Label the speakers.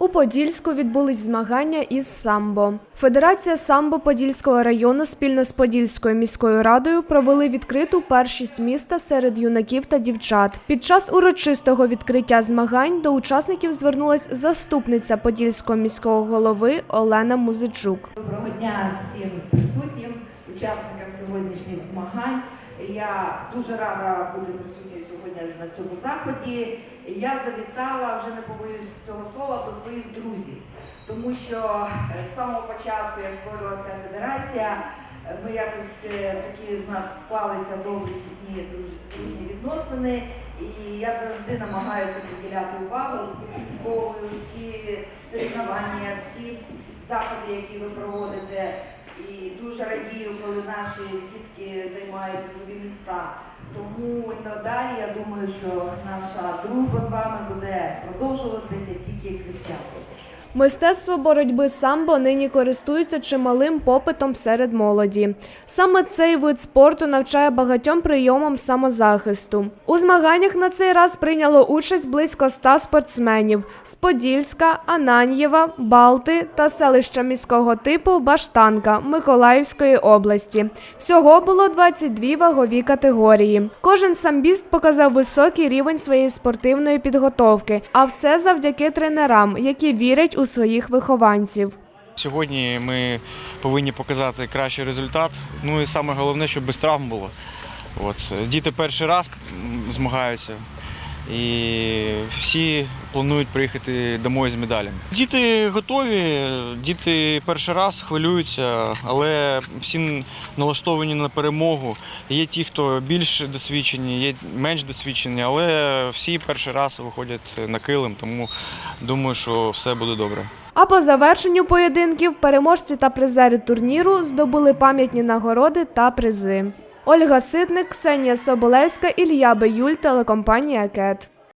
Speaker 1: У Подільську відбулись змагання із самбо. Федерація самбо Подільського району спільно з Подільською міською радою провели відкриту першість міста серед юнаків та дівчат. Під час урочистого відкриття змагань до учасників звернулась заступниця Подільського міського голови Олена Музичук.
Speaker 2: Доброго дня всім присутнім, учасникам сьогоднішніх змагань. Я дуже рада бути присутньою сьогодні на цьому заході. Я завітала, вже не побоюсь цього слова, до своїх друзів, тому що з самого початку, як створювалася федерація, ми якось е, такі в нас склалися добрі тісні дружні відносини, і я завжди намагаюся приділяти увагу, специфіковую всі соревнування, всі заходи, які ви проводите. І дуже радію, коли наші дітки займають призові міста. Тому і надалі я думаю, що наша дружба з вами буде продовжуватися тільки кричати.
Speaker 1: Мистецтво боротьби самбо нині користується чималим попитом серед молоді. Саме цей вид спорту навчає багатьом прийомам самозахисту. У змаганнях на цей раз прийняло участь близько ста спортсменів з Подільська, Ананьєва, Балти та селища міського типу Баштанка Миколаївської області. Всього було 22 вагові категорії. Кожен самбіст показав високий рівень своєї спортивної підготовки, а все завдяки тренерам, які вірять у своїх вихованців.
Speaker 3: Сьогодні ми повинні показати кращий результат. Ну і саме головне, щоб без травм було. От. Діти перший раз змагаються і всі планують приїхати домой з медалями. Діти готові, діти перший раз хвилюються, але всі налаштовані на перемогу. Є ті, хто більш досвідчені, є менш досвідчені, але всі перший раз виходять на килим, тому думаю, що все буде добре.
Speaker 1: А по завершенню поєдинків переможці та призери турніру здобули пам'ятні нагороди та призи. Ольга Ситник, Ксенія Соболевська, Ілья Беюль, телекомпанія Кет.